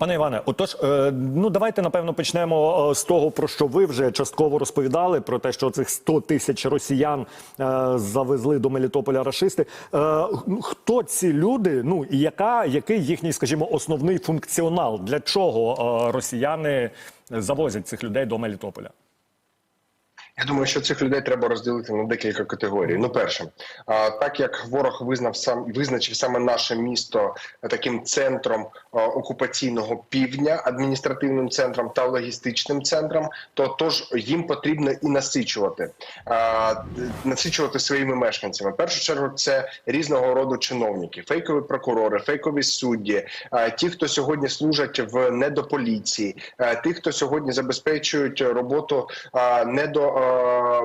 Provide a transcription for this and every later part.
Пане Іване, отож, е, ну давайте напевно почнемо е, з того, про що ви вже частково розповідали, про те, що цих 100 тисяч росіян е, завезли до Мелітополя рашисти. Е, хто ці люди? Ну і яка який їхній, скажімо, основний функціонал? Для чого росіяни завозять цих людей до Мелітополя? Я думаю, що цих людей треба розділити на декілька категорій. Ну, перше, так як ворог визнав сам визначив саме наше місто таким центром а, окупаційного півдня, адміністративним центром та логістичним центром, то тож їм потрібно і насичувати, насичувати своїми мешканцями. В першу чергу це різного роду чиновники, фейкові прокурори, фейкові судді, ті, хто сьогодні служать в недополіції, ті, хто сьогодні забезпечують роботу недо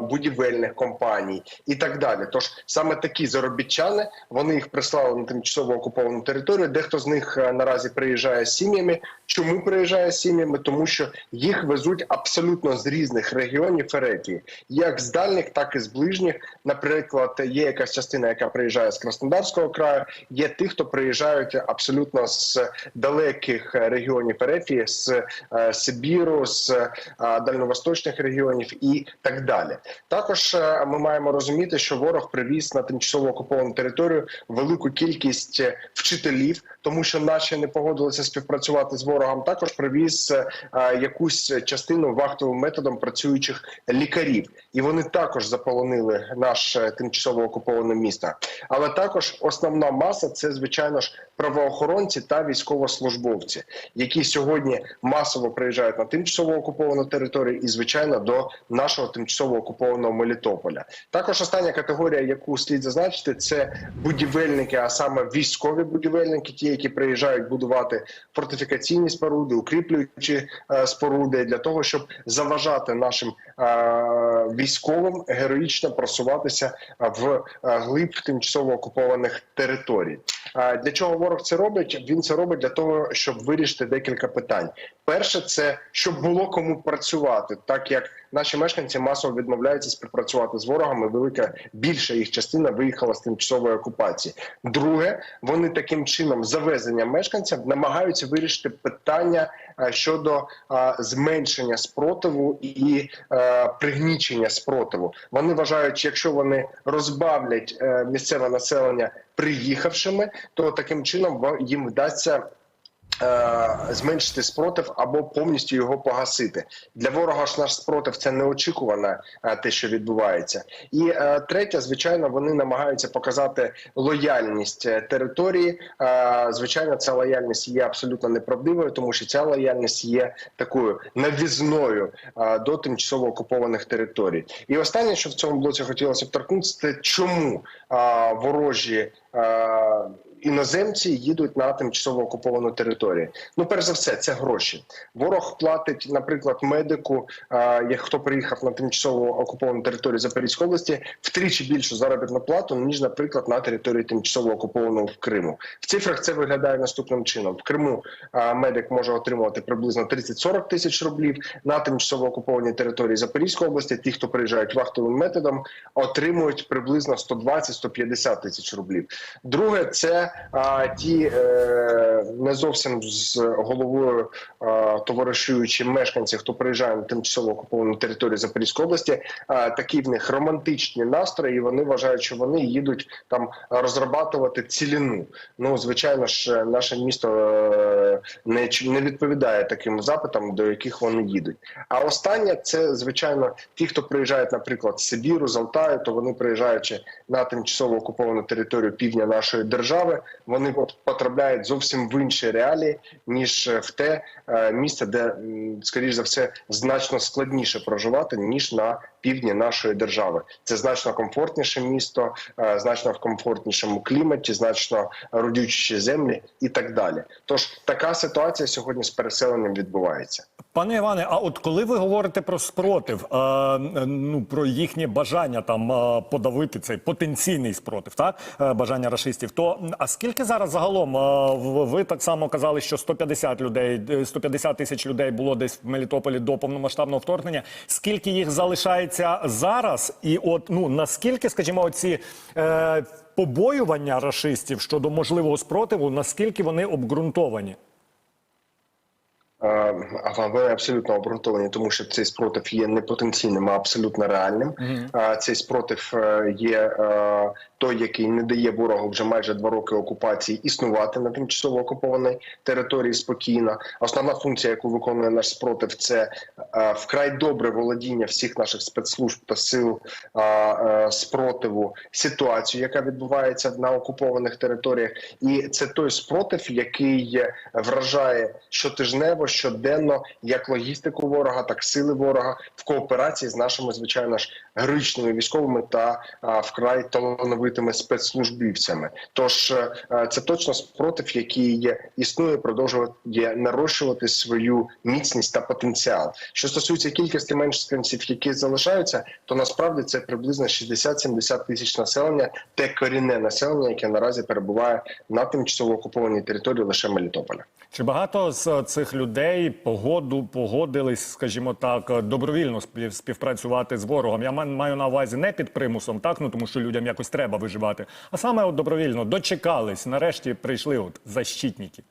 будівельних компаній і так далі. Тож саме такі заробітчани вони їх прислали на тимчасово окуповану територію. Дехто з них е, наразі приїжджає з сім'ями. Чому приїжджає з сім'ями? Тому що їх везуть абсолютно з різних регіонів Ерефії, як з дальніх, так і з ближніх. Наприклад, є якась частина, яка приїжджає з Краснодарського краю. Є ті, хто приїжджають абсолютно з далеких регіонів Ерефії, з е, Сибіру, з е, дальньовосточних регіонів і так далі. Також е, ми маємо розуміти, що ворог привіз на тимчасово окуповану територію велику кількість е, вчителів, тому що наші не погодилися співпрацювати з ворогом. Також привіз е, якусь частину вахтовим методом працюючих лікарів, і вони також заполонили наше тимчасово окуповане місто. Але також основна маса це звичайно ж правоохоронці та військовослужбовці, які сьогодні масово приїжджають на тимчасово окуповану територію і звичайно до нашого тимчасово окупованого Мелітополя. Також остання категорія, яку слід зазначити, це будівельники, а саме військові будівельники, ті, які приїжджають будувати фортифікаційні споруди, укріплюючі е, споруди для того, щоб заважати нашим е, військовим героїчно просуватися в е, глиб тимчасово окупованих територій. Для чого ворог це робить? Він це робить для того, щоб вирішити декілька питань. Перше, це щоб було кому працювати, так як наші мешканці масово відмовляються співпрацювати з ворогами. Велика більша їх частина виїхала з тимчасової окупації. Друге, вони таким чином завезення мешканців намагаються вирішити питання е, щодо е, зменшення спротиву і е, пригнічення спротиву. Вони вважають, що якщо вони розбавлять е, місцеве населення приїхавшими, то таким чином їм вдасться. Е, Зменшити спротив або повністю його погасити для ворога. ж наш спротив це неочікуване е, те, що відбувається, і е, третє, звичайно, вони намагаються показати лояльність території. Звичайно, ця лояльність є абсолютно неправдивою, тому що ця лояльність є такою навізною до тимчасово окупованих територій. І останнє, що в цьому блоці хотілося б торкнутися, це чому ворожі. Іноземці їдуть на тимчасово окуповану територію. Ну, перш за все, це гроші. Ворог платить, наприклад, медику, як хто приїхав на тимчасово окуповану територію Запорізької області, втричі більшу заробітну плату ніж, наприклад, на території тимчасово окупованого в Криму. В цифрах це виглядає наступним чином: в Криму медик може отримувати приблизно 30-40 тисяч рублів на тимчасово окупованій території Запорізької області. Ті, хто приїжджають вахтовим методом, отримують приблизно 120-150 тисяч рублів. Друге, це а, ті е, не зовсім з головою а, товаришуючі мешканці, хто приїжджає на тимчасово окуповану територію Запорізької області. А, такі в них романтичні настрої. і Вони вважають, що вони їдуть там розрабатувати ціліну. Ну звичайно ж, наше місто е, не не відповідає таким запитам, до яких вони їдуть. А останнє це звичайно ті, хто приїжджають, наприклад, з Сибіру, з Алтаю, то вони приїжджаючи на тимчасово окуповану територію півдня нашої держави, вони потрапляють зовсім в інші реалії, ніж в те е, місце, де скоріш за все значно складніше проживати ніж на півдні нашої держави. Це значно комфортніше місто, е, значно в комфортнішому кліматі, значно родючіші землі і так далі. Тож така ситуація сьогодні з переселенням відбувається. Пане Іване, а от коли ви говорите про спротив, е, ну про їхнє бажання там е, подавити цей потенційний спротив, так е, бажання рашистів, то м, а скільки зараз загалом е, ви так само казали, що 150 людей, е, 150 тисяч людей було десь в Мелітополі до повномасштабного вторгнення. Скільки їх залишається зараз? І от ну наскільки, скажімо, оці е, побоювання рашистів щодо можливого спротиву, наскільки вони обґрунтовані? А вони абсолютно обґрунтовані, тому що цей спротив є не потенційним, а абсолютно реальним. А Цей спротив е, є е, той, який не дає ворогу вже майже два роки окупації існувати на тимчасово окупованій території спокійно. Основна функція, яку виконує наш спротив, це е, вкрай добре володіння всіх наших спецслужб та сил спротиву ситуацію, яка відбувається на окупованих територіях, і це той спротив, який вражає щотижнево, щоденно як логістику ворога, так і сили ворога в кооперації з нашими звичайно ж героїчними військовими та а, вкрай талановитими спецслужбівцями. Тож е, це точно спротив, який є, існує, продовжує нарощувати свою міцність та потенціал. Що стосується кількості мешканців, які залишаються, то насправді це приблизно 60-70 тисяч населення, те корінне населення, яке наразі перебуває на тимчасово окупованій території лише Мелітополя. Чи багато з цих людей погоду погодились, скажімо так, добровільно спів- співпрацювати з ворогом? Я ма- маю на увазі не під примусом, так ну тому що людям якось треба виживати, а саме от добровільно дочекались. Нарешті прийшли от защитники.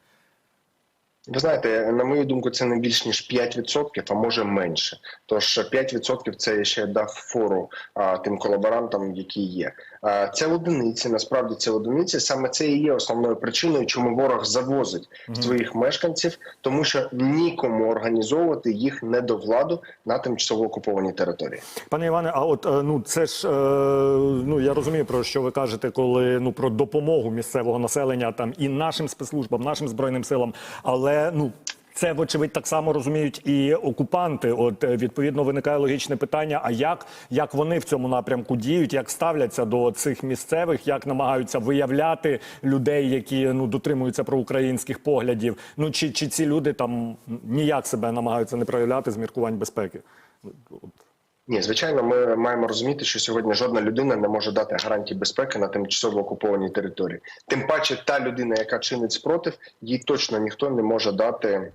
Ви знаєте, на мою думку, це не більш ніж 5%, а може менше. Тож 5% це ще дав фору а, тим колаборантам, які є. А, це одиниці. Насправді це одиниці. Саме це і є основною причиною, чому ворог завозить своїх мешканців, тому що нікому організовувати їх не до владу на тимчасово окупованій території. Пане Іване, а от е, ну це ж е, ну я розумію про що ви кажете, коли ну про допомогу місцевого населення там і нашим спецслужбам, нашим збройним силам, але ну. Це вочевидь так само розуміють і окупанти. От е, відповідно виникає логічне питання: а як, як вони в цьому напрямку діють, як ставляться до цих місцевих, як намагаються виявляти людей, які ну дотримуються проукраїнських поглядів? Ну чи, чи ці люди там ніяк себе намагаються не проявляти з міркувань безпеки? Ні, звичайно, ми маємо розуміти, що сьогодні жодна людина не може дати гарантії безпеки на тимчасово окупованій території. Тим паче, та людина, яка чинить спротив, їй точно ніхто не може дати.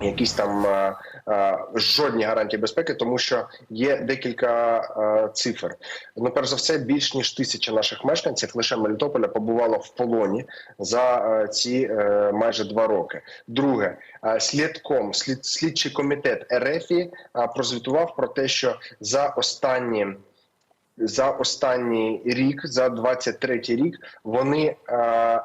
Якісь там е, е, жодні гарантії безпеки, тому що є декілька е, цифр. Ну, перш за все, більш ніж тисяча наших мешканців лише Мелітополя побувало в полоні за е, ці е, майже два роки. Друге, е, слідком слід, слідчий комітет РФІ е, прозвітував про те, що за останні за останній рік, за 23-й рік, вони е,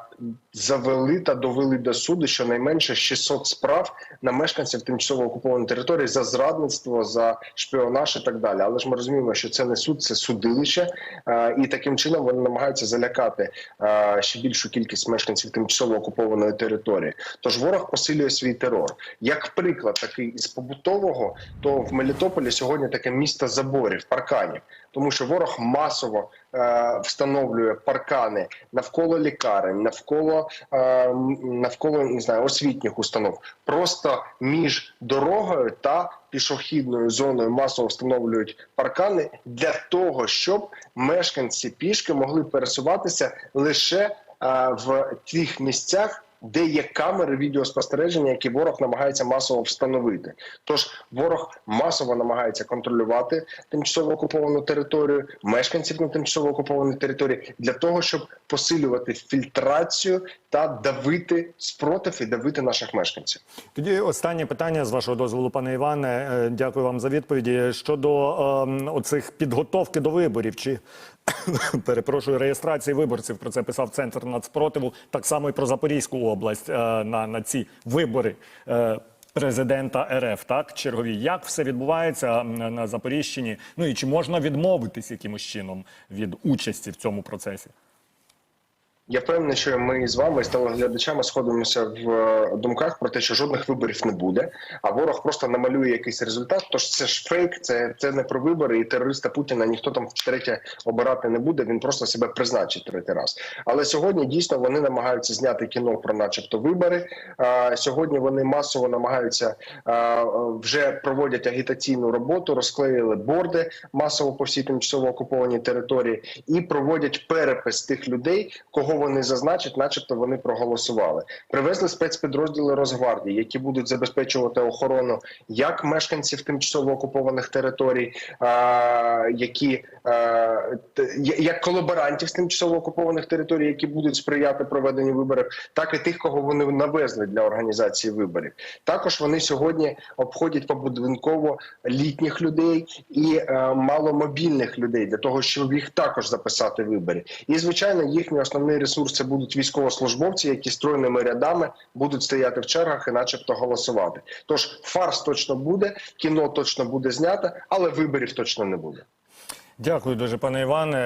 завели та довели до суду щонайменше 600 справ на мешканців тимчасово окупованої території за зрадництво, за шпіонаж і так далі. Але ж ми розуміємо, що це не суд, це судилище, е, і таким чином вони намагаються залякати е, ще більшу кількість мешканців тимчасово окупованої території. Тож ворог посилює свій терор. Як приклад, такий із побутового, то в Мелітополі сьогодні таке місто заборів, парканів, тому що ворог масово е, встановлює паркани навколо лікарень, навколо е, навколо не знаю освітніх установ, просто між дорогою та пішохідною зоною масово встановлюють паркани для того, щоб мешканці пішки могли пересуватися лише е, в тих місцях. Де є камери відеоспостереження, які ворог намагається масово встановити. Тож ворог масово намагається контролювати тимчасово окуповану територію, мешканців на тимчасово окупованій території для того, щоб посилювати фільтрацію та давити спротив і давити наших мешканців. Тоді останнє питання з вашого дозволу, пане Іване. Е, Дякую вам за відповіді. Щодо ем, оцих підготовки до виборів, чи перепрошую реєстрації виборців. Про це писав центр нацпротиву. Так само і про Запорізьку область е, на, на ці вибори. Е, Президента РФ, так чергові, як все відбувається на Запоріжчині? Ну і чи можна відмовитись якимось чином від участі в цьому процесі? Я впевнений, що ми з вами з телеглядачами сходимося в е, думках про те, що жодних виборів не буде, а ворог просто намалює якийсь результат. Тож це ж фейк, це, це не про вибори, і терориста Путіна ніхто там втретє обирати не буде. Він просто себе призначить третій раз. Але сьогодні дійсно вони намагаються зняти кіно про, начебто, вибори. А, сьогодні вони масово намагаються а, вже проводять агітаційну роботу, розклеїли борди масово по всій тимчасово окупованій території і проводять перепис тих людей, кого вони зазначать, начебто вони проголосували. Привезли спецпідрозділи Росгвардії, які будуть забезпечувати охорону як мешканців тимчасово окупованих територій, які як колаборантів з тимчасово окупованих територій, які будуть сприяти проведенню виборів, так і тих, кого вони навезли для організації виборів. Також вони сьогодні обходять побудинково літніх людей і е, маломобільних людей для того, щоб їх також записати в виборі. І звичайно, їхній основний ресурс це будуть військовослужбовці, які стройними рядами будуть стояти в чергах і, начебто, голосувати. Тож фарс точно буде, кіно точно буде знято, але виборів точно не буде. Дякую дуже, пане Іване.